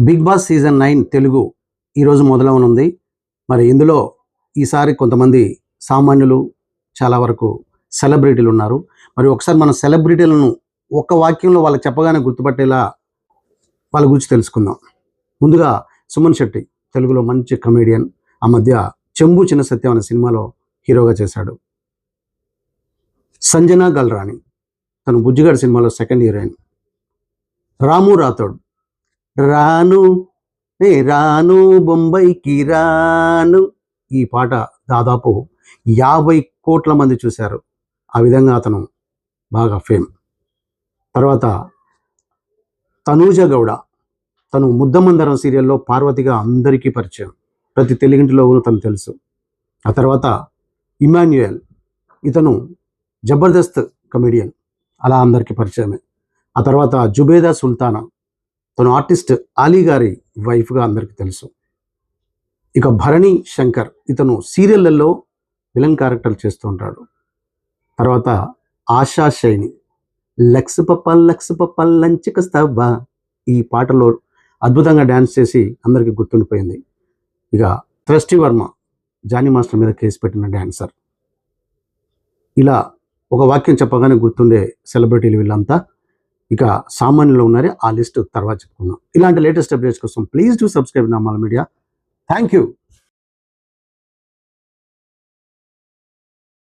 Big boss season nine Telugu ఈరోజు మొదలవనుంది. మరి ఇందులో ఈసారి కొంతమంది సామాన్యులు చాలా వరకు సెలబ్రిటీలు ఉన్నారు. మరి ఒకసారి మన సెలబ్రిటీలను ఒక్క వాక్యంలో వాళ్ళకి చెప్పగానే గుర్తుపట్టేలా వాళ్ళ గురించి తెలుసుకుందాం. ముందుగా సుమన్ శెట్టి తెలుగులో మంచి కమేడియన్ ఆ మధ్య చెంబు చిన్న సత్యం అనే సినిమాలో హీరోగా చేశాడు. సంజన గల్రాణి తను బుజ్జిగాడి సినిమాలో సెకండ్ హీరోయిన్. రాము రాథోడ్ రాను నే రాను బొంబైకి రాను. ఈ పాట దాదాపు యాభై కోట్ల మంది చూశారు. ఆ విధంగా అతను బాగా ఫేమ్. తర్వాత తనూజ గౌడ తను ముద్దమందరం సీరియల్లో పార్వతిగా అందరికీ పరిచయం. ప్రతి తెలుగింటిలో తను తెలుసు. ఆ తర్వాత ఇమాన్యుయల్ ఇతను జబర్దస్త్ కమెడియన్. అలా అందరికీ పరిచయమే. ఆ తర్వాత జుబేదా సుల్తానా తను ఆర్టిస్ట్ అలీ గారి వైఫ్గా అందరికీ తెలుసు. ఇక భరణి శంకర్ ఇతను సీరియళ్ళలో విలన్ క్యారెక్టర్ చేస్తూ ఉంటాడు. తర్వాత Asha Saini lux papa lux papa లంచ్కొస్తావా ఈ పాటలో అద్భుతంగా డ్యాన్స్ చేసి అందరికీ గుర్తుండిపోయింది. ఇక త్రష్టి వర్మ జానీ మాస్టర్ మీద కేసు పెట్టిన డ్యాన్సర్ ఇలా ఒక వాక్యం చెప్పగానే గుర్తుండే సెలబ్రిటీలు వీళ్ళంతా. ఇక సామాన్యులు ఉన్నారే ఆ లిస్ట్ తర్వాత చెప్పుకుందాం. ఇలాంటి లేటెస్ట్ అప్డేట్స్ కోసం ప్లీజ్ డూ సబ్స్క్రైబ్ నా మీడియా. Thank you.